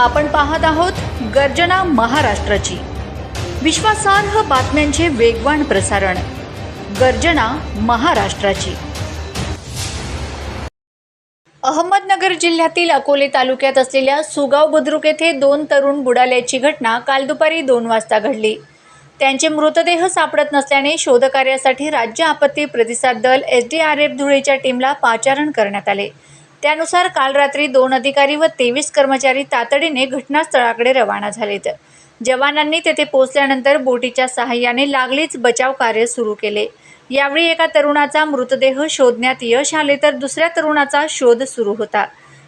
आपण पाहत आहोत गर्जना महाराष्ट्राची. विश्वासार्ह बातम्यांचे वेगवान प्रसारण. गर्जना महाराष्ट्राची. अहमदनगर जिल्ह्यातील अकोले तालुक्यात असलेल्या सुगाव बुद्रुक येथे दोन तरुण बुडाल्याची घटना काल दुपारी दोन वाजता घडली. त्यांचे मृतदेह सापडत नसल्याने शोधकार्यासाठी राज्य आपत्ती प्रतिसाद दल एस डी आर एफ धुळेच्या टीमला पाचारण करण्यात आले. त्यानुसार काल रात्री दोन अधिकारी व तेवीस कर्मचारी तातडीने घटनास्थळाकडे रवाना झालेत. जवानांनी तेथे पोहोचल्यानंतर बोटीच्या सहाय्याने लागलीच बचाव कार्य सुरू केले. यावेळी एका तरुणाचा मृतदेह शोधण्यात यश आले तर दुसऱ्या तरुणाचा शोध सुरू होता.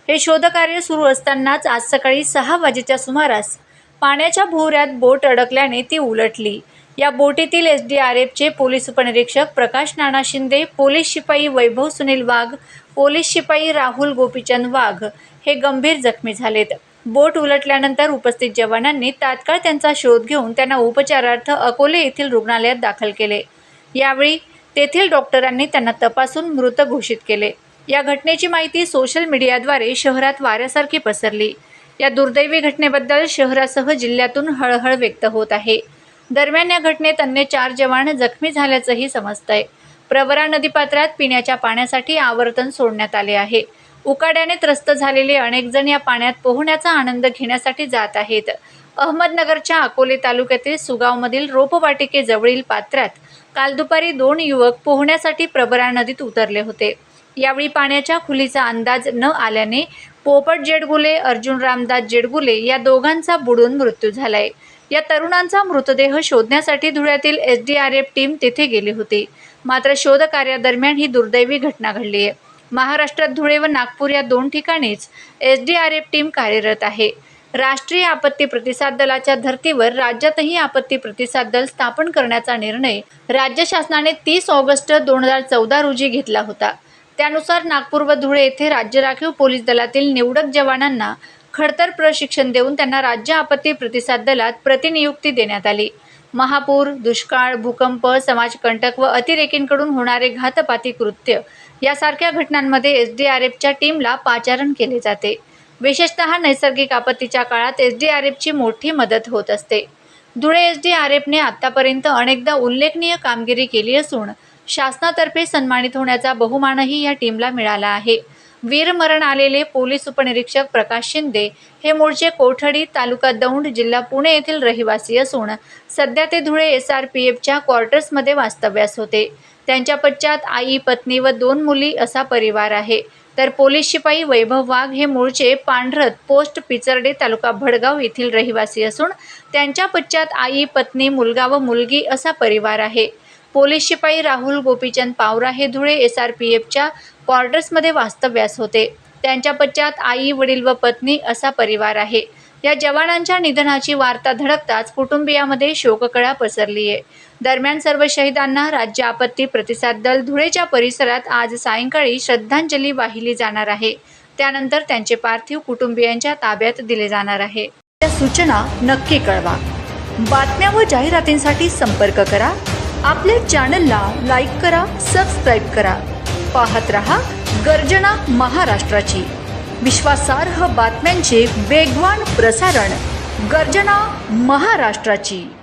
हे शोधकार्य सुरू असतानाच आज सकाळी सहा वाजेच्या सुमारास पाण्याच्या भोवऱ्यात बोट अडकल्याने ती उलटली. या बोटीतील एस डी आर एफचे पोलीस उपनिरीक्षक प्रकाश नाना शिंदे पोलीस शिपाई वैभव सुनील वाघ पोलीस शिपाई राहुल गोपीचंद वाघ हे गंभीर जखमी झालेत. बोट उलटल्यानंतर उपस्थित जवानांनी तात्काळ त्यांचा शोध घेऊन त्यांना उपचारार्थ अकोले येथील रुग्णालयात दाखल केले. यावेळी तेथील डॉक्टरांनी त्यांना तपासून मृत घोषित केले. या घटनेची माहिती सोशल मीडियाद्वारे शहरात वाऱ्यासारखी पसरली. या दुर्दैवी घटनेबद्दल शहरासह जिल्ह्यातून हळहळ व्यक्त होत आहे. दरम्यान या घटनेत अन्य चार जवान जखमी झाल्याचंही समजतंय. प्रवरा नदीपात्रात पिण्याच्या पाण्यासाठी आवर्तन सोडण्यात आले आहे. उकाड्याने त्रस्त झालेले अनेक जण या पाण्यात पोहण्याचा आनंद घेण्यासाठी जात आहेत. अहमदनगरच्या अकोले तालुक्यातील सुगावमधील रोपवाटिकेजवळील पात्रात काल दुपारी दोन युवक पोहण्यासाठी प्रबरा नदीत उतरले होते. यावेळी पाण्याच्या खुलीचा अंदाज न आल्याने पोपट जेडगुले अर्जुन रामदास जेडगुले या दोघांचा बुडून मृत्यू झालाय. या तरुणांचा मृतदेह शोधण्यासाठी धुळ्यातील S D R F team तेथे गेली होती. मात्र शोध कार्यादरम्यान ही दुर्दैवी घटना घडली आहे. महाराष्ट्रात धुळे व नागपूर या दोन ठिकाणीच S D R F team कार्यरत आहे. राष्ट्रीय आपत्ती प्रतिसाद दलाच्या धर्तीवर राज्यातही आपत्ती प्रतिसाद दल स्थापन करण्याचा निर्णय राज्य शासनाने तीस ऑगस्ट दोन हजार चौदा रोजी घेतला होता. त्यानुसार नागपूर व धुळे येथे राज्य राखीव पोलीस दलातील निवडक जवानांना खडतर प्रशिक्षण देऊन त्यांना राज्य आपत्ती प्रतिसाद दलात प्रतिनियुक्ती देण्यात आली. महापूर दुष्काळ भूकंप समाजकंटक व अतिरेकींकडून होणारे घातपाती कृत्य यासारख्या घटनांमध्ये एस डी आर एफच्या टीमला पाचारण केले जाते. विशेषतः नैसर्गिक आपत्तीच्या काळात एस डी आर एफची मोठी मदत होत असते. धुळे एस डी आर एफने आत्तापर्यंत अनेकदा उल्लेखनीय कामगिरी केली असून शासनातर्फे सन्मानित होण्याचा बहुमानही या टीमला मिळाला आहे. वीरमरण आलेले पोलीस उपनिरीक्षक प्रकाश शिंदे हे मूळचे कोठडी तालुका दौंड जिल्हा पुणे येथील रहिवासी असून सध्या ते धुळे एस आर पी एफच्या क्वार्टर्समध्ये वास्तव्यास होते. त्यांच्या पश्चात आई पत्नी व दोन मुली असा परिवार आहे. तर पोलीस शिपाई वैभव वाघ हे मूळचे पांढरत पोस्ट पिचर्डे तालुका भडगाव येथील रहिवासी असून त्यांच्या पश्चात आई पत्नी मुलगा व मुलगी असा परिवार आहे. पोलीस शिपाई राहुल गोपीचंद पावरा हे धुळे एस आर पी एफच्या क्वार्टर्समध्ये वास्तव्यास होते. त्यांच्या पश्चात आई वडील व पत्नी असा परिवार आहे. या जवानांच्या निधनाची वार्ता धडकताच कुटुंबियामध्ये शोककळा पसरली आहे. दरम्यान सर्व शहीदांना राज्य आपत्ती प्रतिसाद दल धुळेच्या परिसरात आज सायंकाळी श्रद्धांजली वाहिली जाणार आहे. त्यानंतर त्यांचे पार्थिव कुटुंबियांच्या ताब्यात दिले जाणार आहे. त्या सूचना नक्की कळवा. बातम्या व जाहिरातींसाठी संपर्क करा. आपल्या चॅनलला लाईक करा सबस्क्राईब करा. पाहत रहा गर्जना महाराष्ट्राची. विश्वासार्ह बातम्यांचे वेगवान प्रसारण गर्जना महाराष्ट्राची.